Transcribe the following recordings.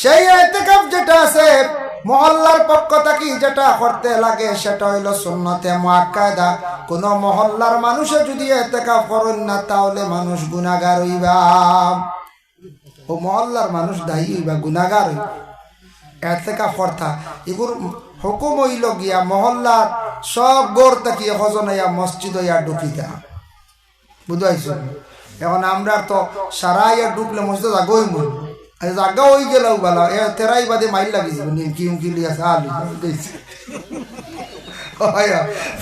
সেই এতেকাফ যেটা আছে, মহল্লার পক্ষ থেকে যেটা করতে লাগে, সেটা হইল সুন্নতে মুআক্কাদা। কোন মহল্লার মানুষে যদি এতেকাফ করেন না, তাহলে মানুষ গুনাহগার হইবা। ও মহল্লার মানুষ দায়ী হইবা, গুনাহগার হইবা। এতেকাফ করতা, এগুর হুকুম হইল গিয়া মহল্লার সব গোর তাকিয়ে হজনাইয়া মসজিদ হইয়া ঢুকিতা বুঝাইছো? এখন আমরা তো সারা ইয়া ঢুকলে মসজিদ আগই মন আর জাগা হয়ে গেল বালা। এ তেরাই বাদে মাইল লাগি যাব নিমকি উমকি লিয়া আলু গেছে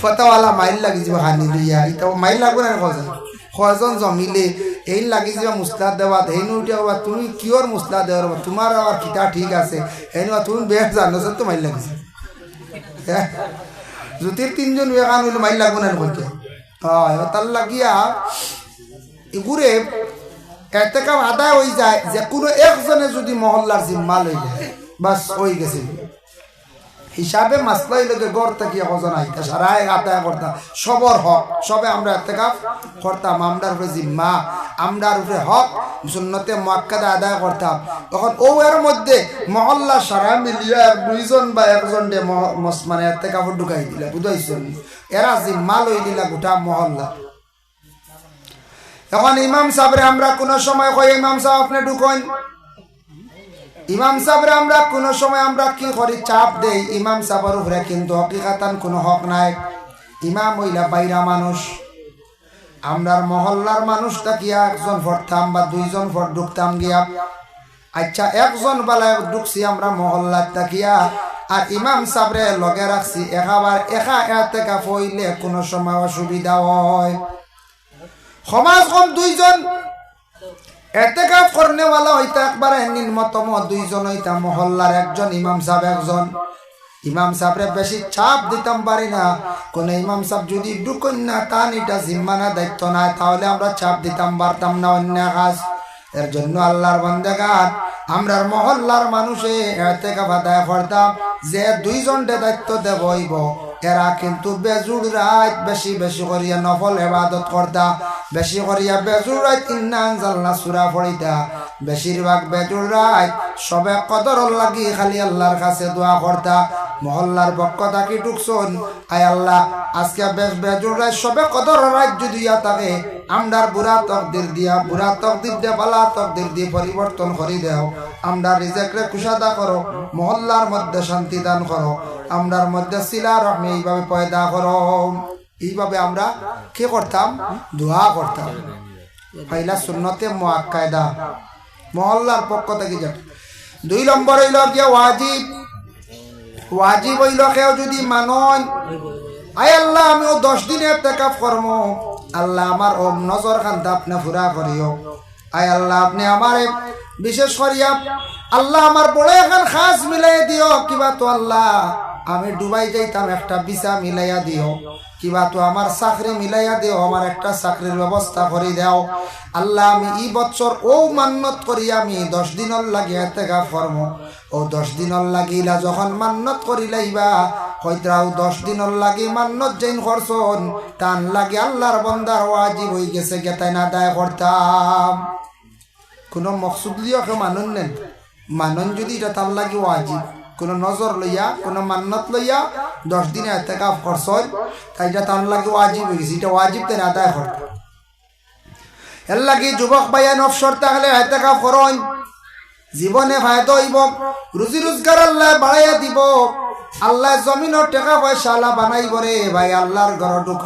ফতাওয়ালা মাইল লাগি যাব হানি লিয়া। ইতা মাইল লাগবে না কথা কয়জন জমিলে এই লাগি যাবা মুসলাদ দেওয়া হেনু উঠিয়া বাবা তুমি কিয়র মুসলাদ দেওয়ার বাবা তোমার আবার কিতা ঠিক আছে। হেনু তুমি বেশ জানো তো মাইল লাগিছে জ্যোতির তিনজন বেকান হইলে মাইল লাগবে না কইতে হয় তার লাগিয়া এগুরে এতেকাম আদায় হয়ে যায়, যে কোনো একজনে যদি মহল্লার জিম্মা লই যায় বাস হয়ে গেছে। হিসাবে মাসলা হইলে যে গড় থেকে হজন আইতা আদায় করতাম। সবর হক, সবে আমরা এতেকাফ করতাম, আমরার উপরে জিম্মা, আমরার উপরে হক, সুন্নতে মক্কাদা আদায় করতাম। তখন ও এর মধ্যে মহল্লা সারা মিলিয়া দুইজন বা একজন মানে এতেকাফ ঢুকাই দিলা, বুঝাইছেন? এরা জিম্মা লই দিলা গোটা মহল্লা। এখন ইমাম সাহেবরে আমরা কোন সময় কই, ইমাম সাহেব আপনি ঢুকন। ইমাম সাহেবরে আমরা কোন সময় আমরা কি করি, চাপ দেই। ইমাম সাহেবের উপরে কিন্তু হকিকাতান কোনো হক নাই। ইমাম হইলা বাইরা মানুষ। আমরার মহল্লার মানুষ তাকিয়া একজন ভরতাম বা দুইজন ভর ঢুকতাম গিয়া। আচ্ছা একজন বেলা ঢুকছি আমরা মহল্লার তাকিয়া আর ইমাম সাবরে লগে রাখছি, একাবার একা এতে কাপ হইলে কোনো সময় অসুবিধা হয়। সমাজ কম দুইজন এতেকাফ করনেওয়ালা হইতা একবার নিম্নতম দুইজন হইতা মহল্লার একজন, ইমাম সাহেব একজন। ইমাম সাহেবরে বেশি চাপ দিতাম পারি না। কোন ইমাম সাহেব যদি ঢুকন না তান, এটা জিম্মানা দায়িত্ব নাই, তাহলে আমরা চাপ দিতাম, পারতাম না অন্য কাজ। এর জন্য আল্লাহর বন্দেগান আমরার মহল্লার মানুষে এতেকাফ আদায় করতাম। যে দুইজনটে দায়িত্ব দেব এরা কিন্তু বেজুর রাত বেশি বেশি করিয়া নফল এবাদত করতা বেশি করিয়া বেজুর রাত ইন্নান জাল্লা সুরা পড়িতা বেশিরভাগ বেজুর রাত সবে কদর লাগি খালি আল্লাহর কাছে দোয়া করতা মহল্লার পক্ষ থাকি ঢুকছন আয় আল্লাহ, আজকে বেশ বেজুর রাত সবে কদর রাত যদি থাকে, আমরার বুড়া তকদির দিয়া, বুড়া তকদির দিয়া, বালা তকদির দিয়ে পরিবর্তন করি দেও। আমরা রিজেক্টরে কুশাদা করো, মহল্লার মধ্যে শান্তি দান করো। আমরার মধ্যে শিলা রহমে এইভাবে পয়দা করো। এইভাবে আমরা কি করতাম? দোয়া করতাম। পয়লা সুন্নতে মুআক্কাদা। মহল্লার পক্ষ থেকে যান দুই নম্বর হইল গিয়া ওয়াজিব। ওয়াজিব হইল কেউ যদি মানন আয় আল্লাহ, আমিও দশ দিনের টেকাপ কর্ম। আল্লাহ আমার ওম নজর খান্তা আপনি ফুরা করিও। আয় আল্লাহ, আপনি আমারে বিশেষ করিয়া, আল্লাহ আমার বড় এখন খাস মিলাই দিও, কিবা তো আল্লাহ। আমি ডুবাই যাইতাম, একটা ভিসা মিলাইয়া দিও। কিবা তো আমার চাকরি মিলাইয়া দিও, আমার একটা চাকরির ব্যবস্থা করে দাও। আল্লাহ, আমি ই বছর ও মান্নত করি, আমি দশ দিনের লাগে এতেকা ফর্ম ও দশ দিনের লাগিলা যখন মান্নত করিলাইবা হয়তো দশ দিনের লাগি মান্নত যেন করছন টান লাগে আল্লাহর বন্দার ওয়াজিব হয়ে গেছে, গেতাই না দায় করতাম কোনো মকসুদ লিয়া কেউ মানুন নেন। মানুন যদি এটা তার লাগে ওয়াজিব। কোনো নজর লইয়া, কোনো মান্নত লইয়া দশ দিনে এতেকাফ করছন তাই এটা তার লাগে ওয়াজিব হয়ে গেছে, এটা ওয়াজিব তেন আদায় করতে এর লাগে যুবক বাইয়ান অবসর তাহলে এতেকাফ করন জীবনে ফায়দা হইব, রুজি রোজগার আল্লাহ বাড়াইয়া দিব। আল্লাহ জমিনের টাকা পয়সা আল্লাহ বানাইব রে ভাই, আল্লাহর ঘর ঢুক।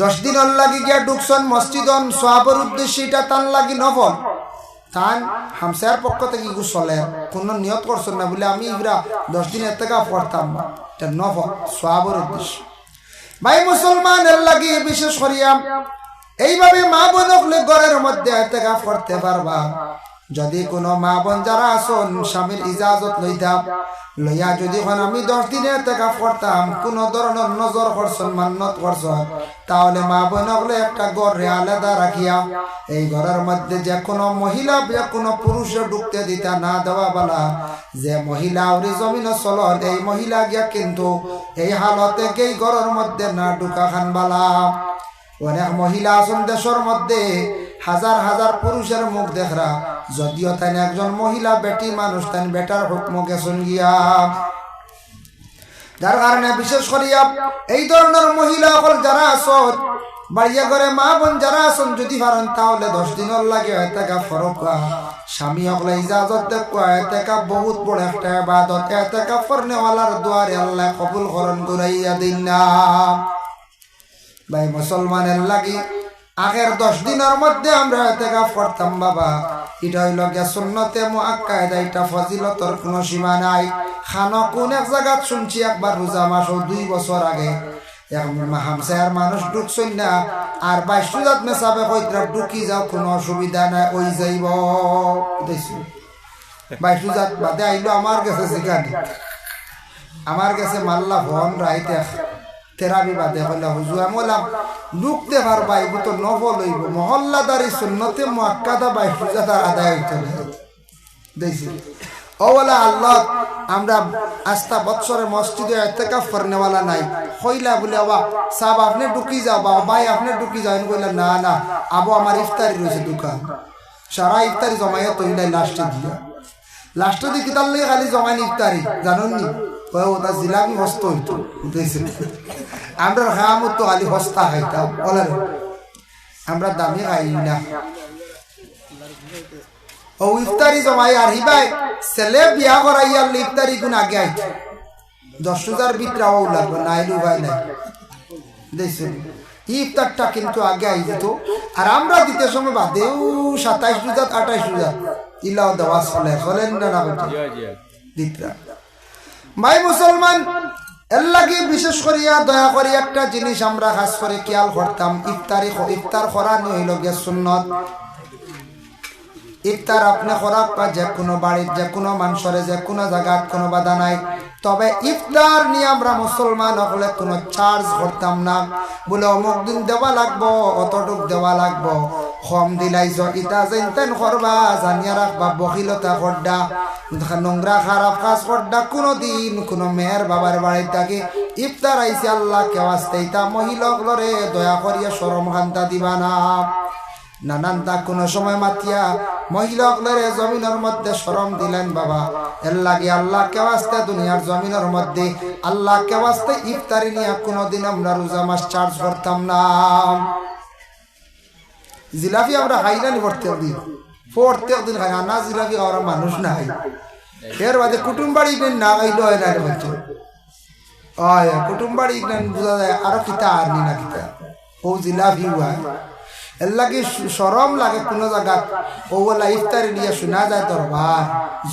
দশ দিন লাগি গিয়া ঢুকছন মসজিদন সবার উদ্দেশ্যে এটা তান লাগি নফল তান হামসার পক্ষ থেকে ইগু চলে কোনো নিয়ত করছেন না বলে আমি ইগরা দশ দিন এর থেকে পড়তাম না। এটা নফল সবার উদ্দেশ্যে। ভাই মুসলমান এর লাগি বিশেষ করিয়া, এইভাবে মা বোনকলে ঘরের মধ্যে এতেকাফ করতে পারবা। যদি কোনো মা বোন যারা আসন স্বামীর ইজাজত লইতাম লইয়া যদি এখন আমি দশ দিনের টাকা করতাম, কোন ধরনের নজর করছন, মান্নত করছন, তাহলে মা বোন হলে একটা ঘরে আলাদা রাখিয়া, এই ঘরের মধ্যে যে কোনো মহিলা যে কোনো পুরুষে ঢুকতে দিতা না দেওয়া বলা, যে মহিলা ওরি জমিন চলত এই মহিলা গিয়া কিন্তু এই হালতে এই ঘরের মধ্যে না ঢুকা খান বালা। অনেক মহিলা আছেন দেশের মধ্যে, হাজার হাজার পুরুষের মুখ দেখরা। যদিও তাই একজন মহিলা বেটি মানুষ তাই বেটার হুকম গেছেন গিয়া। যার কারণে বিশেষ করিয়া এই ধরনের মহিলা সকল যারা আসন বাড়িয়া ঘরে মা বোন যারা আসন যদি পারেন, তাহলে দশ দিনের লাগে এতেকা ফরক স্বামী সকলে ইজাজত দেখুয়া এতেকা বহুত বড় একটা ইবাদত এতেকা ফরনেওয়ালার দুয়ারে আল্লাহ কবুল করন, ঘুরাইয়া দিন না। ভাই, মুসলমানের লাগি আগের দশ দিনের মধ্যে আমরা এতেকা করতাম বাবা। এটা হইল গিয়া সুন্নতে মুআক্কাদা এটা ফজিলতর কোনো সীমা নাই। খানো কোন এক জায়গাত শুনছি একবার রোজা মাস দুই বছর আগে। মানুষ না, আর বাইশ কোনো অসুবিধা নাই, ওই বাইশ বাদে আমার আমার কাছে মাল্লা ভন রাইতে তেরাবি বাদে হইলা হুজুর আমি বললাম ঢুকতে পারবা এগুলো তো নফল হইব। মহল্লাদারি সুন্নতে মুআক্কাদা বাইশ রোজাত আদায় হইতে দেখছি। ও বলে, আল্লাহ, আমরা আস্থা বৎসরে মসজিদে এতেকাফ করনেওয়ালা নাই। হইলা বলে বাবা সাহেব আপনি ঢুকি যাও বাবা ভাই আপনি ঢুকি যাও। বললাম, না না, আবু আমার ইফতারি রয়েছে দোকান। সারা ইফতারি জমাইয়া তৈলাই লাস্টে দিয়া। লাস্টে দিকে তার লেগে খালি জমাইন ইফতারি জানুন নি ওটা জিলাপি হস্ত হইতো। উঠেছে। আমরা খামত তো খালি হস্তা খাইতাম বলেন আমরা দামি খাই না। ও ইফতারি জমাই আর হিবাই ছেলে বিয়া করাইয়ার ইফতারি গুণ আগে আইছে দশ হাজার বিক্রা ও লাগবে না আইলু ভাই নাই। দেখছেন? ইফতারটা কিন্তু আগে আই দিত। আর আমরা দিতে সময় বাদেও সাতাইশ রোজাত আঠাইশ রোজাত ইলাও দেওয়া চলে চলেন না না দিতরা ভাই মুসলমান, এর লাগে বিশেষ করিয়া দয়া করি একটা জিনিস আমরা খাস করে খেয়াল করতাম। ইফতারি ইফতার করা নিয়ে হইল গিয়ে সুন্নত। ইফতার আপনি খরাক বা যে কোনো বাড়ির যে কোনো মানুষের যে কোনো জায়গার কোনো বাধা নাই। তবে ইফতার নিয়ে আমরা মুসলমান হলে কোনো চার্জ করতাম না। বলে অমুক দিন দেওয়া লাগবো, অতটুক দেওয়া লাগবো। কম দিলাইছ ইটা যেন করবা, জানিয়া রাখবা বকিলতা করডা নোংরা খারাপ কাজ করডা কোনো দিন কোনো মেয়ের বাবার বাড়ির থাকে ইফতার আইসি আল্লাহ কেওয়াস্তে ইতা মহিলকলরে দয়া করিয়া সরম খান্তা দিবা না। নানান তা কোনো সময় মাতিয়া মহিলা অকলের জমিনের মধ্যে শরম দিলেন বাবা। এর লাগে আল্লাহ কেওয়াস্তে দুনিয়ার জমিনের মধ্যে আল্লাহ কেওয়াস্তে ইফতারি নিয়ে কোনোদিন আমরা রোজা মাস চার্জ করতাম না। জিলাপি আমরা খাই না প্রত্যেক দিন প্রত্যেক দিন খাই না জিলাপি খাওয়ার মানুষ নাই। এর বাদে কুটুম বাড়ি না খাইলো হয় না হচ্ছে কুটুম বাড়ি বোঝা যায়, আরও কিতা আর নি না কিতা। ও জিলাপি হয় এর সরম লাগে কোনো জায়গা। ওগুলা ইফতারি নিয়ে শোনা যায় দরবার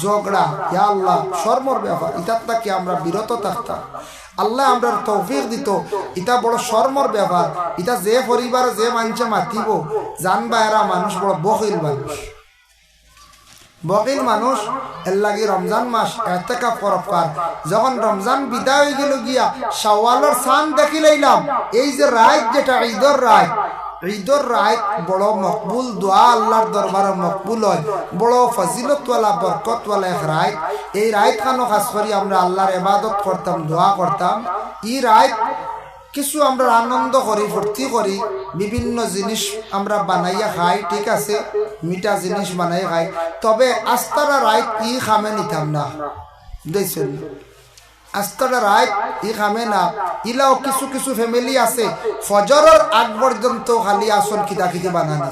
ঝগড়া, ইয়া আল্লাহ, শর্মর ব্যাপার। ইটার তাকে আমরা বিরত থাকতাম। আল্লাহ আমরা তৌফিক দিত। ইটা বড় শর্মর ব্যাপার। ইটা যে পরিবার যে মানুষে মাতিব জানবা এরা মানুষ বড় বকিল মানুষ। বকিল মানুষ, এর লাগে রমজান মাস এতেকা পরকার যখন রমজান বিদায় হয়ে গেল গিয়া, শাওয়ালের সান দেখি লইলাম। এই যে রায় যেটা, ঈদর রায় ঈদর রায় বড় মকবুল দোয়া আল্লাহর দরবারে মকবুল হয়। বড় ফজিলতওয়ালা বরকতওয়ালা এক রায় এই রায় খানো খাস করি আমরা আল্লাহর এবাদত করতাম দোয়া করতাম। এই রায় কিছু আমরা আনন্দ করি ফুর্তি করি। বিভিন্ন জিনিস আমরা বানাইয়া খাই, ঠিক আছে? মিঠা জিনিস বানাই খাই। তবে আস্তারা রায় ই খামে নিতাম না। দেখছেন? আস্তাটা রায় ই খামে না। ইলাও কিছু কিছু ফ্যামিলি আছে, ফজরের আগ পর্যন্ত খালি আসন খিতা খিতে বানানি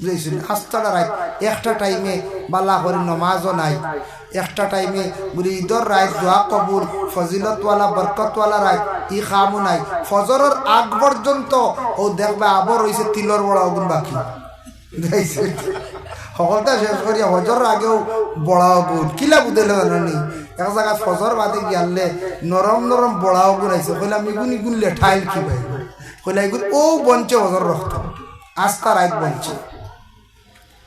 বুঝেছেন? আস্তাটা রায় একটা টাইমে বালা করে নমাজও নাই। একটা টাইমে বলি ঈদর রায় দোয়া কবুল, ফজিলতওয়ালা, বরকতওয়ালা রায় ই খামও নাই। ফজরের আগ পর্যন্ত ও দেখবে আবর হয়েছে তিলর বড় অগুন বাকি। সকলটা শেষ করিয়া হজর আগেও বড়াও গুণ কিলা বুঝলে জানি এক জায়গা ফজর বাদে গিয়ালে নরম নরম বড়াও গুণ আইছে কইলাম ইগুন ইগুন লেঠাইল কি ভাই কইলা ইগুন ও বঞ্চে হজর রক্ত আস্তা রাইত বঞ্চে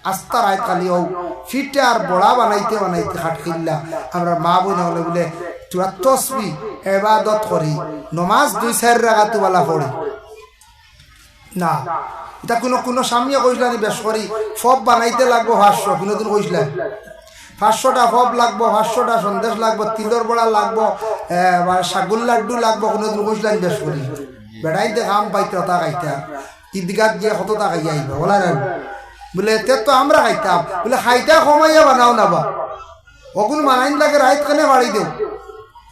আস্তা রায় খালি হোক ফিটে আর বড়া বানাইতে বানাইতে খাট খিল্লা। আমরা মা বোন হলে বলে তোরা তসবি এবাদত করি নমাজ দুই চার রাখা তুবালা পড়ি না এটা কোনো কোনো সামিয়া কইসলানি বেশ করি সব বানাইতে লাগবো ভাষ্য কোনোদিন কইসলেন পাঁচশোটা ফব লাগবো, পাঁচশোটা সন্দেশ লাগবো তিলর বড়া লাগবো সাগুল লাড্ডু লাগবো কোনোদিন কইসলেন বেশ করি। বেড়াইতে কাম পাইতে তা খাইতে ঈদগাত গিয়ে কত তা খাইয়া আইবা, বলা না। বলে এতে তো আমরা খাইতাম। বলে, খাইতা কমাইয়া বানাও না বা অগুন মানাইন লাগে রাইত খানে বাড়ি দেও?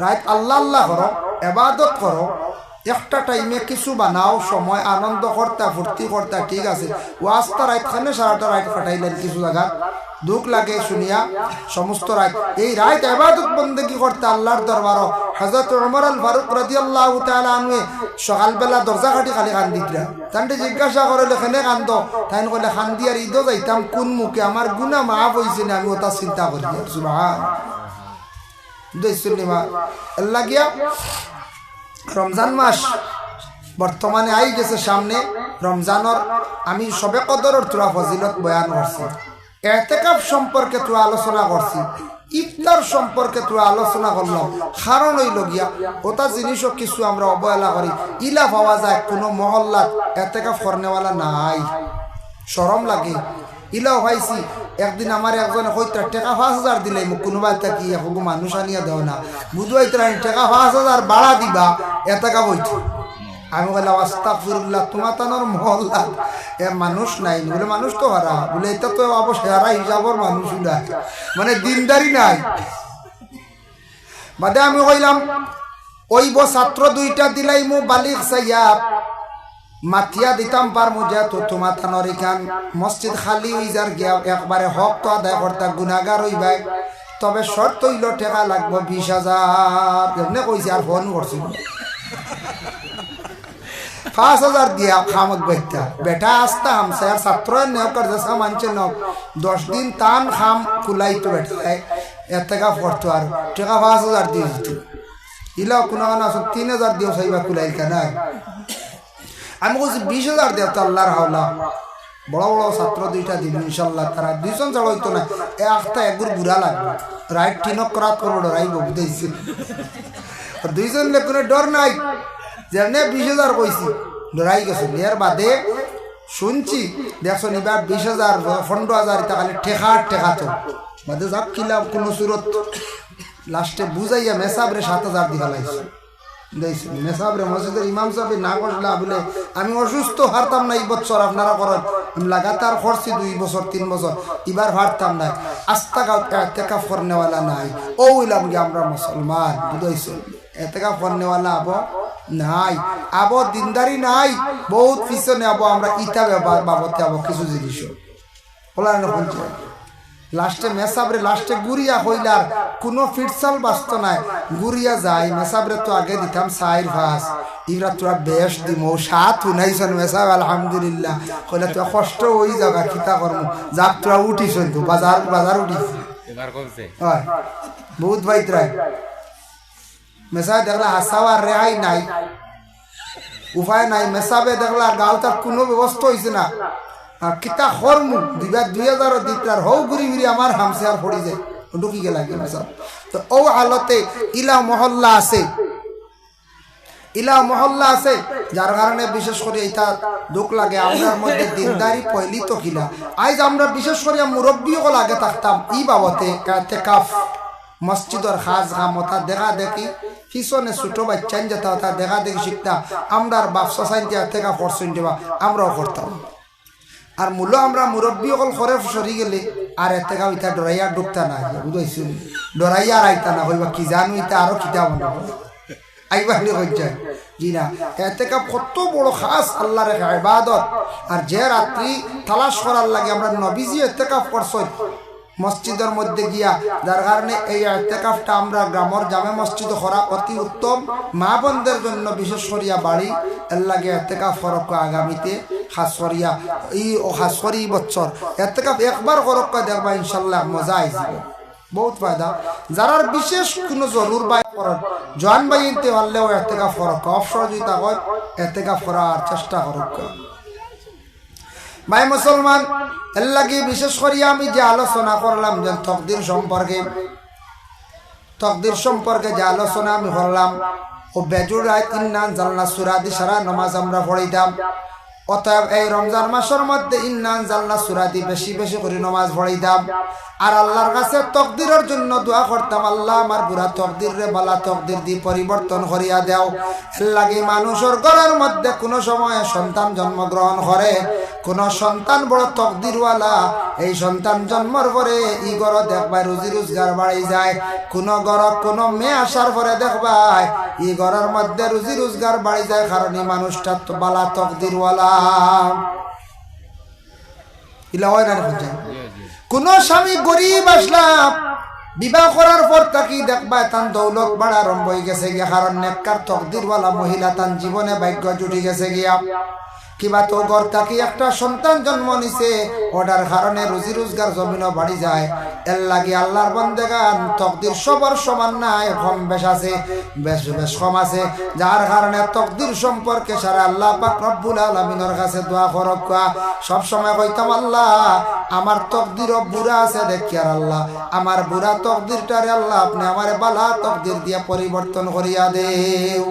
রাইত আল্লাহ আল্লাহ করো এবাদত করো একটা টাইমে কিছু বানাও, সময়, আনন্দ করতা ফুর্তি করতা ঠিক আছে। ওয়াজটা রাইত খানে সারাটা রাইত কাটাইলেন কিছু জায়গা দুঃখ লাগে, শুনিয়া, সমস্ত রাত এই রাত এবাদত বন্দে কি করতে আল্লাহর দরবার হজরত উমর আল ফারুক রাজি আল্লাহ আনুয়ে সকালবেলা দরজা কাটি খালি খান দিতরা তান্তে জিজ্ঞাসা করলে খেনে কান্দ? তাই কলে খান দিয়ার ঈদও যাইতাম কোন মুখে? আমার গুণা মাফ হয়েছে না? আমি ওটা চিন্তা করি সুবাহ মা আল্লাহ গিয়া রমজান মাস বর্তমানে আই গেছে সামনে। রমজানর আমি সবে কদরের তোরা ফজিলত বয়ান করছি। এতেকাপ সম্পর্কে তো আলোচনা করছি। ইফতার সম্পর্কে তো আলোচনা করলাম। কারণ হইল গিয়া। ওটা জিনিসও কিছু আমরা অবহেলা করি। ইলা পাওয়া যায়, কোনো মহল্লাত এতেকাপ করনেওয়ালা নাই। সরম লাগে। ইলাও ভাইছি, একদিন আমার একজন হইতা টেকা পাঁচ হাজার দিলে, মোক কোনোবা কি এখন মানুষ আনিয়া দেও না। বুঝবাই টেকা পাঁচ হাজার বাড়া দিবা এতেকা বইতো আমি বললাম আস্তা ফিরুল্লাহ তোমার তানোর মহল্লা এ মানুষ নাই বলে মানুষ তো হারা। বলে, এটা তো অবশ্য হারা হিসাবর মানুষ নাই মানে দিনদারি নাই। বাদে আমি কইলাম, ওই বো ছাত্র দুইটা দিলাই মু বালিক সাইয়া মাথিয়া দিতাম পার মুজা তো তোমার তানোর এখান মসজিদ খালি হই যার গিয়া একবারে হক তো আদায় করতা গুনাগার হইবাই তবে শর্ত হইল টেকা লাগবো বিশ হাজার এমনি কইছে আর ফোন করছিল পাঁচ হাজার দিয়া খামক বেটা বেটা আসতা হামসা আর ছাত্র নেওয়ার জেসা মানছে নক। দশ দিন টান খাম কুলাইতো বেটায় এর টাকা পড়তো আর টাকা পাঁচ হাজার দিয়ে দিত ইলাও কোনো কোনো তিন হাজার দিও সাইবা কুলাই কেনা আমি বলছি বিশ হাজার দেও তো আল্লাহর হাওলা বড় বড় ছাত্র দুইটা দিন ইনশাল্লাহ তারা দুইজন ছাড়া হইতো না এ আখটা একগুর বুড়া লাগবে রাইট টিনক করাত করব ডরাইব বুঝতেছি দুইজন কোনো ডর নাই যেমনি বিশ হাজার কইছি ডরাই গেছে এর বাদে শুনছি দেখছ এবার বিশ হাজার পনেরো হাজার খালি ঠেকা ঠেকা তো বাদে যাক কিলাম কোনো সুরত লাস্টে বুঝাইয়া মেসাবরে সাত হাজার দিয়ে ফেলাইছে মেসাবরে মসজিদের ইমাম সাহেব না করলে আমি অসুস্থ, হারতাম না এই বছর আপনারা করেন। আমি লাগাতার করছি দুই বছর, তিন বছর, এবার হারতাম না। আস্তা এতেকা ফরনেওয়ালা নাই। ও ইলাম আমরা মুসলমান, বুঝাইছে? এতেকা ফরনেওয়ালা আবো নাই। আবো দিনদারি নাই। বহুত পিছনে আবো, আমরা ব্যবহার বাবতে আবো, কিছু জিনিস লাস্টে মেসাবরে লাস্টে গুড়িয়া হইলার কোনো ফিটসাল বাস্ত নাই। গুড়িয়া যায় মেসাবরে তো আগে দিতাম সাইর ভাস ইরা তোরা বেশ দিম সাত শুনাইছন মেসাব আলহামদুলিল্লাহ। কইলে তোরা কষ্ট হই যাবা খিতা কর্ম। যাক তোরা উঠিস তো বাজার বাজার উঠিস হয়। বহুত ভাই রায় মেসাবে দেখলা হাসাওয়ার রেহাই নাই। উপায় নাই। মেসাবে দেখলা গাঁও তার কোনো ব্যবস্থা হয়েছে না। আর কিতা হরমু? দুইবার দুই হাজার দিতার হৌ ঘুরি ঘুরি আমার হামসে আর পড়ি যায় ঢুকি গেলা কি মেসাব তো ও হালতে ইলা মহল্লা আছে। ইলা মহল্লা আছে যার কারণে বিশেষ করে এটা দুঃখ লাগে। আমরার মধ্যে দিনদারি পয়লি তো কিলা। আজ আমরা বিশেষ করে মুরব্বীও লাগে থাকতাম। ই বাবতে কাফ মসজিদর খাস খামতা দেখা দেখি, পিছনে ছোট বাচ্চান যেতা দেখা দেখি শিখতা আমরা বাপ সাইন দিয়া থেকে ফরসইন দেবা। আমরাও করতাম আর মূল্য আমরা মুরব্বী অকল সরে সরি গেলে আর এতে গাও ইতা ডরাইয়া ডুবতা না বুঝাইছো ডরাইয়া আর আইতা না হইবা কি জানো, ইতা আরও কিতাব মনে আইবা হলে হয়ে যায়। জি না এতে কত বড় খাস আল্লাহর ইবাদত। আর যে রাত্রি তালাশ করার লাগে আমরা নবীজি এতে কাপ করছই মসজিদের মধ্যে গিয়া, যার কারণে এই এতেকাফটা আমরা গ্রামের জামে মসজিদ করা অতি উত্তম। মা বোনদের জন্য বিশেষ করিয়া বাড়ি। এর লাগে এতেকাফ ফরক আগামীতে, খাস করিয়া এই খাস করি বছর। এতেকাফ একবার করক দেখবা ইনশাল্লাহ মজা আইসবে বহুত ফায়দা। যারা বিশেষ কোনো জরুর বাই করেন, জোয়ান বাই ইনতে পারলেও এতেকাফ ফরক অবসর যদি তা হয় এতেকাফ করার চেষ্টা করক। ভাই মুসলমান, এর লাগি বিশেষ করে আমি যে আলোচনা করলাম যে তকদির সম্পর্কে তকদির সম্পর্কে যে আলোচনা আমি করলাম, ও বেজুর রায় তিন নান জালনা সুরাদি সারা নমাজ আমরা পড়িতাম। অতএব এই রমজান মাসের মধ্যে ইন্নান জালনা সুরাদি বেশি বেশি করে নমাজ পড়িতাম। আর আল্লাহর কাছে তকদিরের জন্য দোয়া করতাম, আল্লাহ আমার বুড়া তকদির রে বালা তকদির দি পরিবর্তন করিয়া দেও। এর লাগে মানুষের ঘরের মধ্যে কোনো সময় সন্তান জন্মগ্রহণ করে কোন সন্তান বড় তকদিরওয়ালা, এই সন্তান জন্মর পরে ই গর দেখবাই রুজি রোজগার বাড়ি যায়। কোন গর কোন মেয়ে আসার পরে দেখবাই ই ঘরের মধ্যে রুজি রোজগার বাড়ি যায়, কারণ এই মানুষটা তো বালা তকদিরওয়ালা। ইলা হয় না কোন স্বামী গরিব আসলাম বিবাহ করার পর তাকি দেখবা তান দৌলত বাড়া আরম্ভ হয়ে গেছে গিয়া, কারণ নেককার তকদিরওয়ালা মহিলা তান জীবনে ভাগ্য জুটি গেছে গিয়া। কিবা তো ঘর থাকি একটা সন্তান জন্ম নিছে ওটার কারণে রুজি রোজগার জমিনও বাড়ি যায়। এর লাগে আল্লাহর বন্দেগান, তকদির সবার সমান নাই, কম বেশ আছে, বেশ বেশ কম আছে। যার কারণে তকদির সম্পর্কে সারা আল্লাহ পাক রব্বুল আলমিনের কাছে দোয়া করক সব সময় কইতাম, আল্লাহ, আমার তকদিরও বুড়া আছে দেখি আর আল্লাহ। আমার বুড়া তকদিরটারে আল্লাহ, আপনি আমার বালা তকদির দিয়ে পরিবর্তন করিয়া দেও।